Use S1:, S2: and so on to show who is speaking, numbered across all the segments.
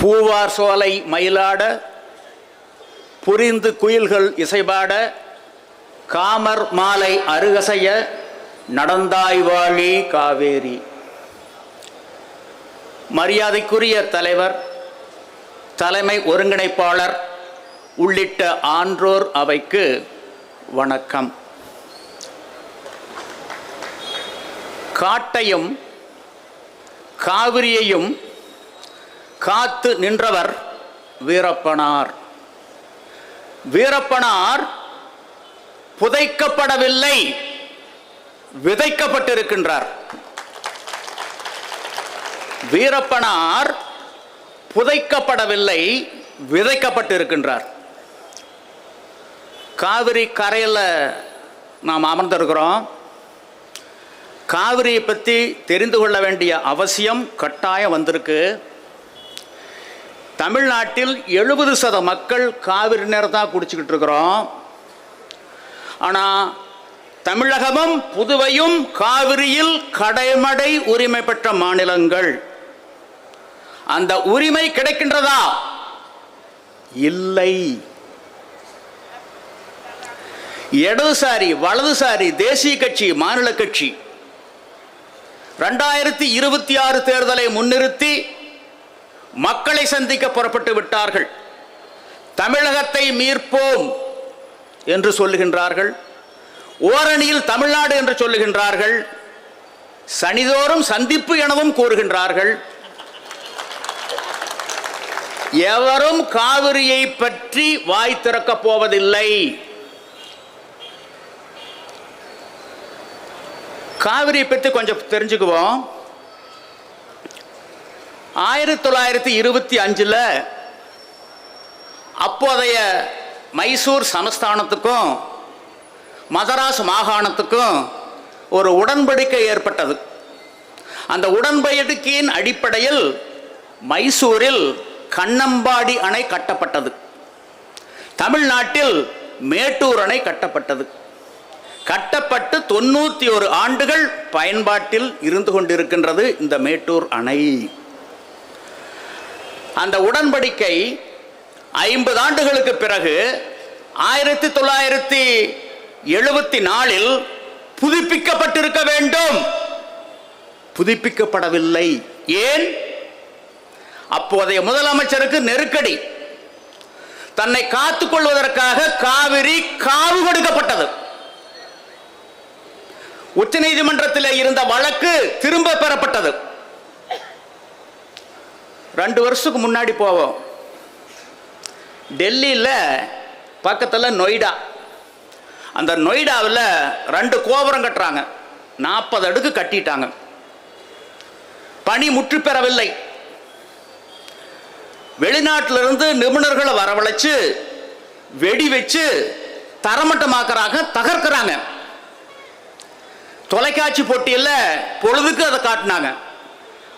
S1: பூவார் சோலை மயிலாட புரிந்து குயில்கள் இசைபாட காமர் மாலை அருகசைய நடந்தாய்வாழி காவேரி. மரியாதைக்குரிய தலைவர் தலைமை ஒருங்கிணைப்பாளர் உள்ளிட்ட ஆன்றோர் அவைக்கு வணக்கம். காட்டையும் காவிரியையும் காத்து நின்றவர் வீரப்பனார். வீரப்பனார் புதைக்கப்படவில்லை விதைக்கப்பட்டிருக்கின்றார். வீரப்பனார் புதைக்கப்படவில்லை விதைக்கப்பட்டிருக்கின்றார். காவிரி கரையில் நாம் அமர்ந்திருக்கிறோம். காவிரியை பற்றி தெரிந்து கொள்ள வேண்டிய அவசியம் கட்டாயம் வந்திருக்கு. தமிழ்நாட்டில் எழுபது சத மக்கள் காவிரி நேரம் தான் குடிச்சுக்கிட்டு இருக்கிறோம். ஆனால் தமிழகமும் புதுவையும் காவிரியில் கடைமடை உரிமை பெற்ற மாநிலங்கள். அந்த உரிமை கிடைக்கின்றதா? இல்லை. இடதுசாரி வலதுசாரி தேசிய கட்சி மாநில கட்சி. ரெண்டாயிரத்தி இருபத்தி ஆறு தேர்தலை முன்னிறுத்தி மக்களை சந்திக்க புறப்பட்டு விட்டார்கள். தமிழகத்தை மீட்போம் என்று சொல்லுகின்றார்கள். ஓரணியில் தமிழ்நாடு என்று சொல்லுகின்றார்கள். சனிதோறும் சந்திப்பு எனவும் கூறுகின்றார்கள். எவரும் காவிரியை பற்றி வாய் திறக்கப் போவதில்லை. காவிரியை பற்றி கொஞ்சம் தெரிஞ்சுக்குவோம். ஆயிரத்தி தொள்ளாயிரத்தி இருபத்தி அஞ்சில் அப்போதைய மைசூர் சமஸ்தானத்துக்கும் மதராஸ் மாகாணத்துக்கும் ஒரு உடன்படிக்கை ஏற்பட்டது. அந்த உடன்படிக்கையின் அடிப்படையில் மைசூரில் கண்ணம்பாடி அணை கட்டப்பட்டது. தமிழ்நாட்டில் மேட்டூர் அணை கட்டப்பட்டது. கட்டப்பட்டு தொண்ணூற்றி ஒரு ஆண்டுகள் பயன்பாட்டில் இருந்து கொண்டிருக்கின்றது இந்த மேட்டூர் அணை. அந்த உடன்படிக்கை ஐம்பது ஆண்டுகளுக்கு பிறகு ஆயிரத்தி தொள்ளாயிரத்தி எழுபத்தி நாலில் புதுப்பிக்கப்பட்டிருக்க வேண்டும். புதுப்பிக்கப்படவில்லை. ஏன்? அப்போதைய முதலமைச்சருக்கு நெருக்கடி. தன்னை காத்துக் கொள்வதற்காக காவிரி காவு கொடுக்கப்பட்டது. உச்சநீதிமன்றத்தில் இருந்த வழக்கு திரும்ப பெறப்பட்டது. ரெண்டு வருஷத்துக்கு முன்னாடி போவோம். டெல்லியில் பக்கத்தில் நொய்டா. அந்த நொய்டாவில் ரெண்டு கோபுரம் கட்டுறாங்க. நாற்பது அடுக்கு கட்டிட்டாங்க. பணி முற்று பெறவில்லை. வெளிநாட்டிலிருந்து நிபுணர்களை வரவழைச்சு வெடி வச்சு தரமட்டமாக்குறாங்க தகர்க்கிறாங்க. தொலைக்காட்சி போட்டியில் பொழுதுக்கு அதை காட்டினாங்க.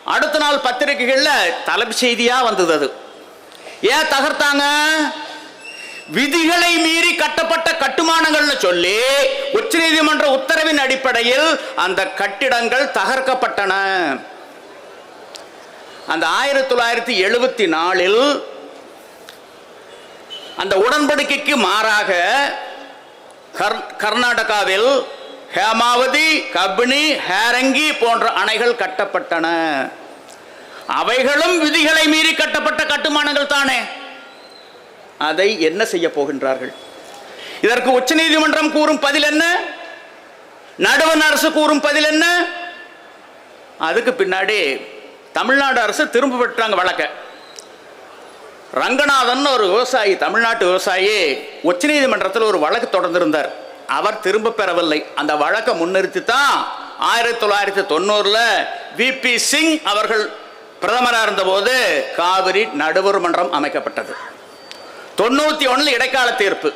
S1: அடுத்த நாள் பத்திரிகைகளில் தலைப்பு செய்தியாக வந்தது அது. ஏன் தகர்த்தாங்க? விதிகளை மீறி கட்டப்பட்ட கட்டுமானங்கள்னு சொல்லி உச்சநீதிமன்ற உத்தரவின் அடிப்படையில் அந்த கட்டிடங்கள் தகர்க்கப்பட்டன. அந்த ஆயிரத்தி தொள்ளாயிரத்தி எழுபத்தி நாலில் அந்த உடன்படிக்கைக்கு மாறாக கர் கர்நாடகாவில் ஹேமாவதி கபினி ஹேரங்கி போன்ற அணைகள் கட்டப்பட்டன. அவைகளும் விதிகளை மீறி கட்டப்பட்ட கட்டுமானங்கள் தானே? அதை என்ன செய்ய போகின்றார்கள்? இதற்கு உச்ச நீதிமன்றம் கூறும் பதில் என்ன? நடுவண் அரசு கூறும் பதில் என்ன? அதுக்கு பின்னாடி தமிழ்நாடு அரசு திரும்ப பெற்றாங்க வழக்க. ரங்கநாதன் ஒரு விவசாயி தமிழ்நாட்டு விவசாயி உச்ச நீதிமன்றத்தில் ஒரு வழக்கு தொடர்ந்திருந்தார். அவர் திரும்ப பெறவில்லை. அந்த வழக்கை முன்னிறுத்தி தான் ஆயிரத்தி தொள்ளாயிரத்தி தொண்ணூறில் விபி சிங் அவர்கள் பிரதமராக இருந்தபோது காவிரி நடுவர் மன்றம் அமைக்கப்பட்டது. தொண்ணூற்றி ஒன்றில் இடைக்கால தீர்ப்பு.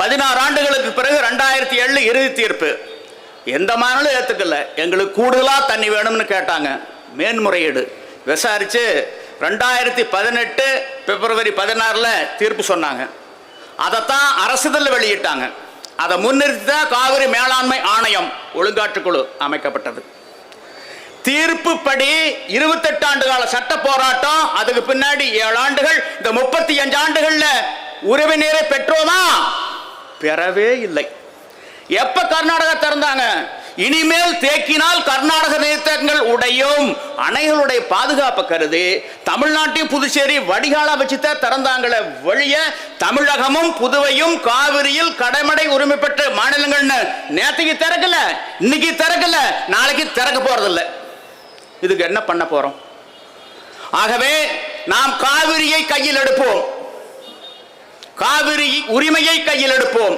S1: பதினாறு ஆண்டுகளுக்கு பிறகு ரெண்டாயிரத்தி ஏழு இறுதி தீர்ப்பு. எந்த மாநிலம் ஏற்றுக்கல எங்களுக்கு கூடுதலாக தண்ணி வேணும்னு கேட்டாங்க. மேன்முறையீடு. விசாரித்து ரெண்டாயிரத்தி பதினெட்டு பிப்ரவரி பதினாறில் தீர்ப்பு சொன்னாங்க. அதைத்தான் அரசுதல் வெளியிட்டாங்க. அதை முன்னிறுத்தி தான் காவிரி மேலாண்மை ஆணையம் ஒழுங்காற்றுக்குழு அமைக்கப்பட்டது. தீர்ப்பு படி இருபத்தெட்டு ஆண்டு கால சட்ட போராட்டம் அதுக்கு பின்னாடி ஏழு ஆண்டுகள் இந்த முப்பத்தி அஞ்சு ஆண்டுகள்ல உறவினரை பெற்றோமா? பெறவே இல்லை. எப்ப கர்நாடகா திறந்தாங்க? இனிமேல் தேக்கினால் கர்நாடக நீர்த்தேக்கங்கள் உடையும். அணைகளுடைய பாதுகாப்பு கருதி தமிழ்நாட்டையும் புதுச்சேரி வடிகால வச்சுதான் திறந்தாங்களே வழிய தமிழகமும் புதுவையும் காவிரியில் கடமடை உரிமை பெற்ற மாநிலங்கள்னு நேற்றுக்கு திறக்கல இன்னைக்கு திறக்கல நாளைக்கு திறக்க போறதில்லை. இதுக்கு என்ன பண்ண போறோம்? ஆகவே நாம் காவிரியை கையில் எடுப்போம். காவிரி உரிமையை கையில் எடுப்போம்.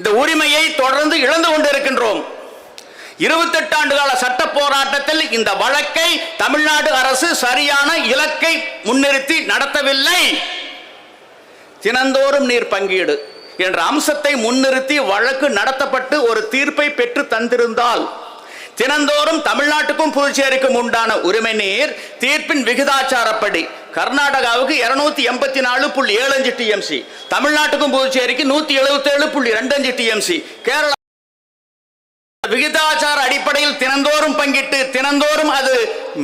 S1: இந்த உரிமையை தொடர்ந்து இழந்து கொண்டிருக்கின்றோம். இருபத்தெட்டு ஆண்டு கால சட்ட போராட்டத்தில் இந்த வழக்கை தமிழ்நாடு அரசு சரியான இலக்கை முன்னிறுத்தி நடத்தவில்லை. தினந்தோறும் நீர் பங்கீடு என்ற அம்சத்தை முன்னிறுத்தி வழக்கு நடத்தப்பட்டு ஒரு தீர்ப்பை பெற்று தந்திருந்தால் தினந்தோறும் தமிழ்நாட்டுக்கும் புதுச்சேரிக்கும் உண்டான உரிமை நீர் தீர்ப்பின் விகிதாச்சாரப்படி கர்நாடகாவுக்கு இருநூத்தி எண்பத்தி நாலு புள்ளி ஏழு அஞ்சு டிஎம்சி தமிழ்நாட்டுக்கும் புதுச்சேரிக்கு நூத்தி எழுபத்தி ஏழு புள்ளி ரெண்டு அஞ்சு டிஎம்சி கேரளா விகிதாச்சார அடிப்படையில் தினந்தோறும் பங்கிட்டு தினந்தோறும் அது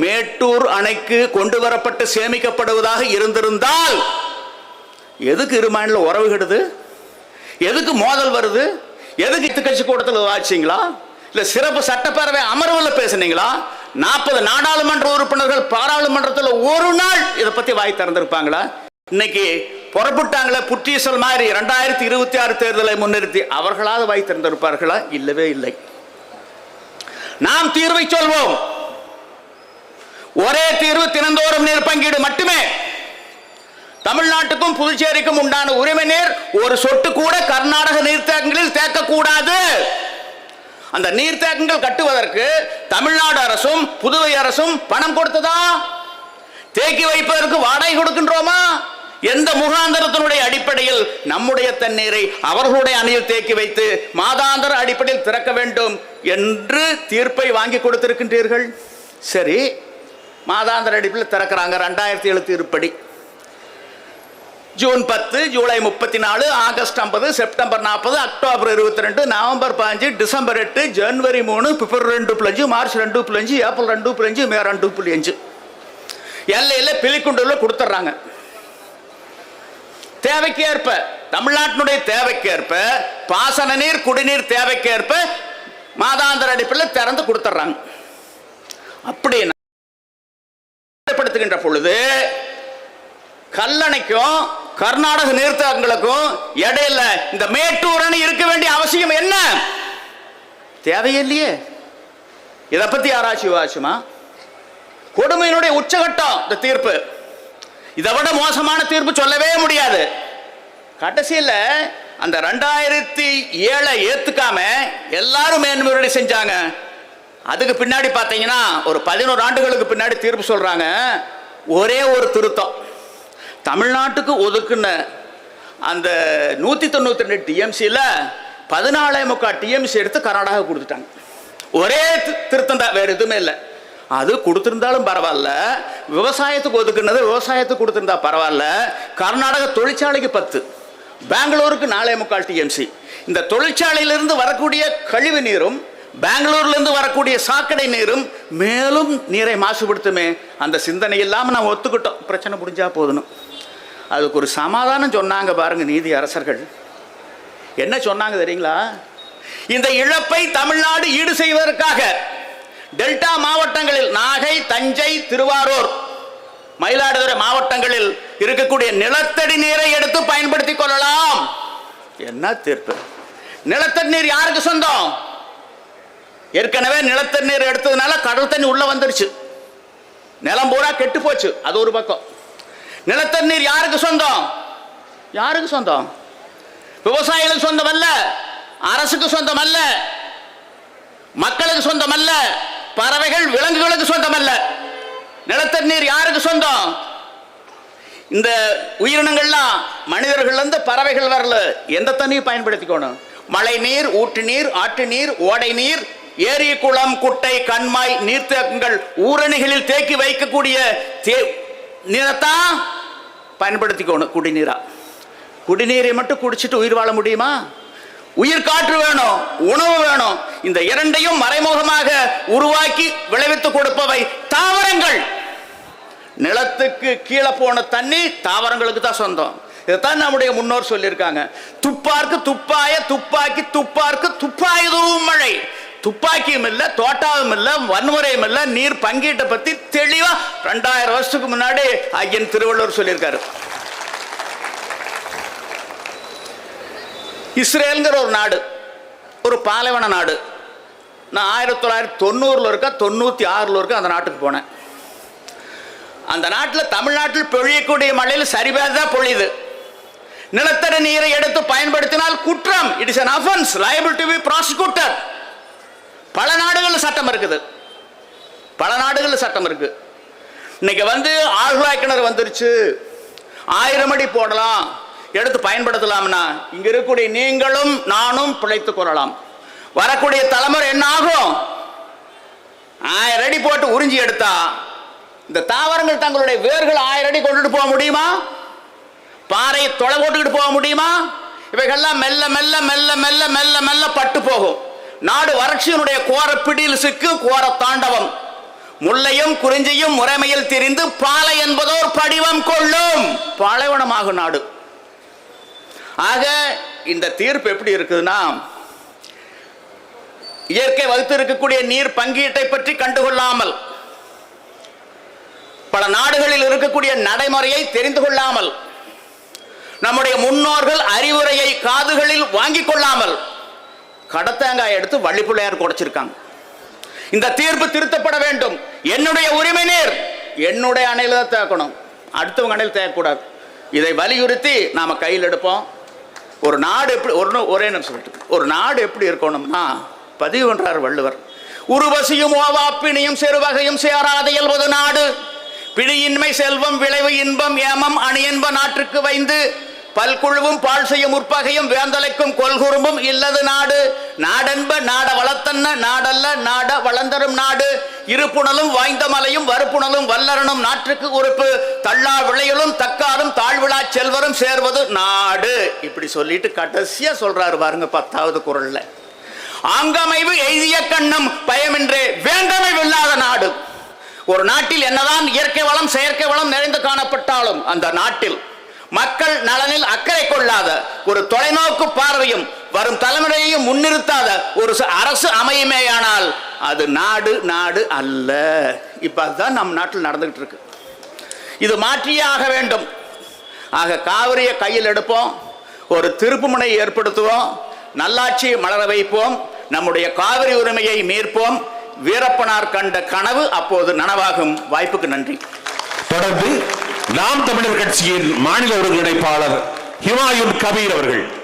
S1: மேட்டூர் அணைக்கு கொண்டு வரப்பட்டு சேமிக்கப்படுவதாக இருந்திருந்தால் எதுக்கு இரு மாநில உறவுகிடுது எதுக்கு மோதல் வருது? எதுக்கு இத்து கட்சி கூட்டத்தில் ஆச்சுங்களா இல்ல சிறப்பு சட்டப்பேரவை அமர்வில் பேசுனீங்களா? நாற்பது நாடாளுமன்ற உறுப்பினர்கள் பாராளுமன்றத்தில் ஒரு நாள் இதை பத்தி வாய் திறந்திருப்பாங்களா? இன்னைக்கு புறப்பட்டாங்களே புற்றீசல் மாதிரி ரெண்டாயிரத்தி இருபத்தி ஆறு தேர்தலை முன்னிறுத்தி அவர்களாவது வாய் திறந்திருப்பார்களா? இல்லவே இல்லை. நாம் தீர்வை சொல்வோம். ஒரே தீர்வு தினந்தோறும் நீர் பங்கீடு மட்டுமே. தமிழ்நாட்டுக்கும் புதுச்சேரிக்கும் உண்டான உரிமை நீர் ஒரு சொட்டு கூட கர்நாடக நீர்த்தேக்கங்களில் தேக்கக்கூடாது. அந்த நீர்த்தேக்கங்கள் கட்டுவதற்கு தமிழ்நாடு அரசும் புதுவை அரசும் பணம் கொடுத்ததா? தேக்கி வைப்பதற்கு வாடகை கொடுக்கின்றோமா? எந்த முகாந்திரத்தினுடைய அடிப்படையில் நம்முடைய தண்ணீரை அவர்களுடைய அணியில் தேக்கி வைத்து மாதாந்திர அடிப்படையில் திறக்க வேண்டும் என்று தீர்ப்பை வாங்கி கொடுத்திருக்கின்றீர்கள்? சரி மாதாந்திர அடிப்படையில் திறக்கிறாங்க. ரெண்டாயிரத்தி ஏழு தீர்ப்படி ஜூன் பத்து ஜூலை முப்பத்தி நாலு ஆகஸ்ட் ஐம்பது செப்டம்பர் நாற்பது அக்டோபர் இருபத்தி ரெண்டு நவம்பர் பாஞ்சு டிசம்பர் எட்டு ஜனவரி மூணு பிப்ரவரி ரெண்டு புள்ளஞ்சு மார்ச் ரெண்டு புள்ளஞ்சு ஏப்ரல் ரெண்டு புள்ளஞ்சு மே ரெண்டு புள்ளி அஞ்சு எல்லையில் பிலிக்குண்டில் கொடுத்துட்றாங்க தேவைக்கேற்ப தமிழ்நாட்டினுடைய தேவைக்கேற்ப பாசன நீர் குடிநீர் தேவைக்கேற்ப மாதாந்திர அடிப்பில் திறந்து கொடுத்துட்றாங்க அப்படின்னா பொழுது கல்லணைக்கும் கர்நாடக நீர்த்தங்களுக்கும் இடையில இந்த மேட்டூர் அணை இருக்க வேண்டிய அவசியம் என்ன? தேவையில்லையே. இதை பத்தி ஆராய்ச்சி வாச்சுமா கொடுமையினுடைய உச்சகட்டம் இந்த தீர்ப்பு. இதை விட மோசமான தீர்ப்பு சொல்லவே முடியாது. கடைசியில் அந்த ரெண்டாயிரத்தி ஏழை ஏத்துக்காம எல்லாரும் மேன்முறையீடு செஞ்சாங்க. அதுக்கு பின்னாடி பார்த்தீங்கன்னா ஒரு பதினோரு ஆண்டுகளுக்கு பின்னாடி தீர்ப்பு சொல்றாங்க. ஒரே ஒரு திருத்தம். தமிழ்நாட்டுக்கு ஒதுக்குன அந்த நூற்றி தொண்ணூற்றி ரெண்டு டிஎம்சியில் பதினாலே முக்கால் டிஎம்சி எடுத்து கர்நாடகா கொடுத்துட்டாங்க. ஒரே தி- திருத்தம் தான் வேறு எதுவுமே இல்லை. அது கொடுத்துருந்தாலும் பரவாயில்ல. விவசாயத்துக்கு ஒதுக்குனது விவசாயத்துக்கு கொடுத்துருந்தா பரவாயில்ல. கர்நாடக தொழிற்சாலைக்கு பத்து. பெங்களூருக்கு நாலே முக்கால் டிஎம்சி இந்த தொழிற்சாலையிலிருந்து வரக்கூடிய கழிவு நீரும் பெங்களூர்லேருந்து வரக்கூடிய சாக்கடை நீரும் மேலும் நீரை மாசுபடுத்துமே. அந்த சிந்தனை இல்லாமல் நான் ஒத்துக்கிட்டோம். பிரச்சனை முடிஞ்சா போதணும் அதுக்கு ஒரு சமாதானம் சொன்னாங்க பாருங்க நீதி அரசர்கள். என்ன சொன்னாங்க தெரியுங்களா? இந்த இழப்பை தமிழ்நாடு ஈடு செய்வதற்காக டெல்டா மாவட்டங்களில் நாகை தஞ்சை திருவாரூர் மயிலாடுதுறை மாவட்டங்களில் இருக்கக்கூடிய நிலத்தடி நீரை எடுத்து பயன்படுத்திக் கொள்ளலாம். என்ன தீர்ப்பு? நிலத்தடி நீர் யாருக்கு சொந்தம்? ஏற்கனவே நிலத்தடி நீர் எடுத்ததுனால கடல் தண்ணி உள்ள வந்துருச்சு. நிலம் பூரா கெட்டு போச்சு. அது ஒரு பக்கம். நிலத்தடி நீர் யாருக்கு சொந்தம்? யாருக்கு சொந்தம்? விவசாயிகளுக்கு சொந்தம் அல்ல அரசுக்கு சொந்தம் அல்ல மக்களுக்கு சொந்தம் அல்ல பறவைகள் விலங்குகளுக்கு சொந்தம் அல்ல நிலத்தடி நீர் யாருக்கு சொந்தம்? இந்த உயிரினங்கள்லாம் மனிதர்கள் இருந்து பறவைகள் வரல. எந்த தண்ணியும் பயன்படுத்திக்கணும்? மழை நீர் ஊற்று நீர் ஆற்று நீர் ஓடை நீர் ஏரி குளம் குட்டை கண்மாய் நீர்த்தேக்கங்கள் ஊரணிகளில் தேக்கி வைக்கக்கூடிய தே பயன்படுத்திக்கணும் குடிநீரா. குடிநீரை மட்டும் குடிச்சிட்டு உயிர் வாழ முடியுமா? உயிர் காற்று வேணும் உணவு வேணும். இந்த இரண்டையும் மறைமுகமாக உருவாக்கி விளைவித்து கொடுப்பவை தாவரங்கள். நிலத்துக்கு கீழே போன தண்ணி தாவரங்களுக்கு தான் சொந்தம். இதைத்தான் நம்முடைய முன்னோர் சொல்லியிருக்காங்க. துப்பார்க்கு துப்பாய துப்பாக்கி துப்பார்க்கு துப்பாயதும் மழை. துப்பாக்கியும் இல்லை தோட்டாவும் இல்லை வன்முறையும் இல்லை நீர் பங்கீட்டை பத்தி தெளிவா ரெண்டாயிரம் வருஷத்துக்கு முன்னாடி ஐயன் திருவள்ளுவர் சொல்லியிருக்காரு. இஸ்ரேலுங்கிற ஒரு நாடு ஒரு பாலைவன நாடு. நான் ஆயிரத்தி தொள்ளாயிரத்தி தொண்ணூறில் இருக்க தொண்ணூற்றி ஆறில் இருக்க அந்த நாட்டுக்கு போனேன். அந்த நாட்டில் தமிழ்நாட்டில் பொழியக்கூடிய மழையில் சரிபாக தான் பொழியுது. நிலத்தடி நீரை எடுத்து பயன்படுத்தினால் குற்றம். It is an offence liable to be prosecutor பல நாடுகளில் சட்டம் இருக்குது. பல நாடுகளில் சட்டம் இருக்கு. இன்னைக்கு வந்து ஆழ்வாய் கிணறு வந்துருச்சு. ஆயிரம் அடி போடலாம். எடுத்து பயன்படுத்தலாம்னா இங்க இருக்கக்கூடிய நீங்களும் நானும் பிழைத்துக் கொள்ளலாம். வரக்கூடிய தலைமுறை என்ன ஆகும்? ஆயிரம் அடி போட்டு உறிஞ்சி எடுத்தா இந்த தாவரங்கள் தங்களுடைய வேர்கள் ஆயிரம் அடி கொண்டுட்டு போக முடியுமா? பாறையை தொலை போட்டுக்கிட்டு போக முடியுமா? இவைகள்லாம் மெல்ல மெல்ல மெல்ல மெல்ல மெல்ல மெல்ல பட்டு போகும். நாடு வறட்சியினுடைய கோர பிடியில் சிக்கு கோர தாண்டவம். முல்லையும் குறிஞ்சியும் முறைமையில் திரிந்து பாலை என்பதோர் படிவம் கொள்ளும். பாலைவனமாகும் நாடு. ஆக இந்த தீர்ப்பு எப்படி இருக்குதுன்னா இயற்கை வகுத்து இருக்கக்கூடிய நீர் பங்கீட்டை பற்றி கண்டுகொள்ளாமல் பல நாடுகளில் இருக்கக்கூடிய நடைமுறையை தெரிந்து கொள்ளாமல் நம்முடைய முன்னோர்கள் அறிவுரையை காதுகளில் வாங்கிக் கொள்ளாமல் கடத்தேங்காய் எடுத்து வள்ளிப்பிள்ளையார் குடைச்சிருக்காங்க. இந்த தீர்ப்பு திருத்தப்பட வேண்டும். என்னுடைய உரிமை நீர். என்னுடைய அணையில் தான் தேக்கணும். அடுத்தவங்க அணையில் தேக்கக்கூடாது. இதை வலியுறுத்தி நாம் கையில் எடுப்போம். ஒரு நாடு எப்படி ஒரு ஒரே நிமிஷம் சொல்லிட்டு ஒரு நாடு எப்படி இருக்கணும்னா பதிவு பண்றார் வள்ளுவர். உருவசியும் ஓவாப்பிணியும் சிறுவகையும் சேராத இயல்பது நாடு. பிடியின்மை செல்வம் விளைவு இன்பம் ஏமம் அணியன்ப நாட்டுக்கு வைந்து பல்குழுவும் பால் செய்யும் முற்பகையும் வேந்தலைக்கும் கொள்குறும்பும் இல்லது நாடு. நாடென்ப நாட வளத்தன்ன நாடல்ல நாட வளர்ந்தரும் நாடு. இருப்புணலும் வாய்ந்த மலையும் வறுப்புணலும் வல்லரனும் நாட்டுக்கு உறுப்பு. தள்ளா விளையலும் தக்காரும் தாழ்விழா செல்வரும் சேர்வது நாடு. இப்படி சொல்லிட்டு கடைசியா சொல்றாரு பாருங்க பத்தாவது குரல்ல. ஆங்கமைவு எய்திய கண்ணம் பயமின்றே வேண்டமை இல்லாத நாடு. ஒரு நாட்டில் என்னதான் இயற்கை வளம் செயற்கை வளம் நிறைந்து காணப்பட்டாலும் அந்த நாட்டில் மக்கள் நலனில் அக்கறை கொள்ளாத ஒரு தொலைநோக்கு பார்வையும் வரும் தலைமுறையையும் முன்னிறுத்தாத ஒரு ச- அரசு அமையுமேயானால் அது நாடு நாடு அல்ல. இப்ப அதுதான் நம் நாட்டில் நடந்துகிட்டு இருக்கு. இது மாற்றியே ஆக வேண்டும். ஆக காவிரியை கையில் எடுப்போம். ஒரு திருப்புமுனை ஏற்படுத்துவோம். நல்லாட்சியை மலர வைப்போம். நம்முடைய காவிரி உரிமையை மீட்போம். வீரப்பனார் கண்ட கனவு அப்போது நனவாகும். வாய்ப்புக்கு நன்றி.
S2: தொடர்ந்து நாம் தமிழர் கட்சியின் மாநில ஒருங்கிணைப்பாளர் ஹிமாயுன் கபீர் அவர்கள்.